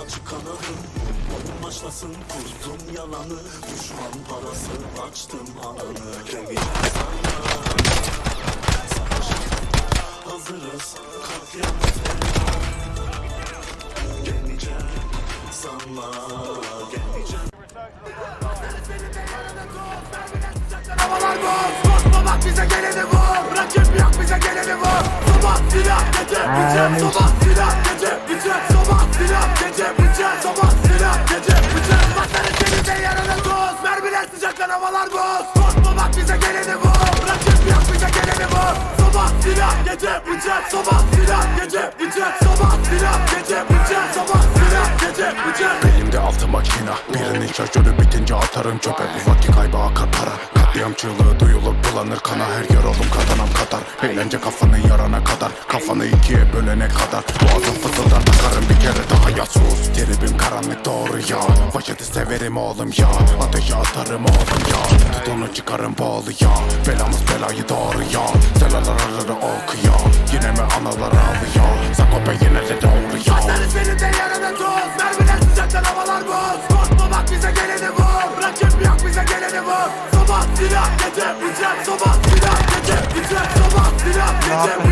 acı kanadın Oyun başlasın kurdum yalanı. Düşman parası açtım ananı Gelmeyeceğim sana Savaşa hazırız Katliam Gelmeyeceğim sana Gelmeyeceğim. Havalar boz Korkma bak bize geleni vur Rakip yok bize geleni vur Sabah silah gece bıçak Sabah silah bize geleni vur Rakip yok bize geleni vur Sabah silah gece bıçak Sabah silah gece bıçak Sabah silah gece bıçak Sabah silah gece bıçak Elimde altı makina Birinin şarjörü bitince atarım çöpe. Bu vakit kaybı akar para Katliam çığlığı duyulur bulanır kana. Her yer oğlum kadanan kadar Eğlence kafanı yarana kadar. Kafanı ikiye bölene kadar. Boğazım fısıldar takarım bir kere daha ya sus Tribim karanlık doğru ya. Vaşeti severim oğlum ya. Ateşe atarım oğlum ya. Tutunu çıkarım bağlı ya. Belamız belayı doğru ya. Selalar ararı oku ya. Yine mi analar ağlıyor? Sakope yine de doğru ya. Patları senin de yanına tuz Mermiler sıcaklar havalar boz. Korkma bak bize geleni vur. Rakip yok bize geleni vur. Sabah silah gece bıçak. Sabah silah gece bıçak. Sabah silah gece bıçak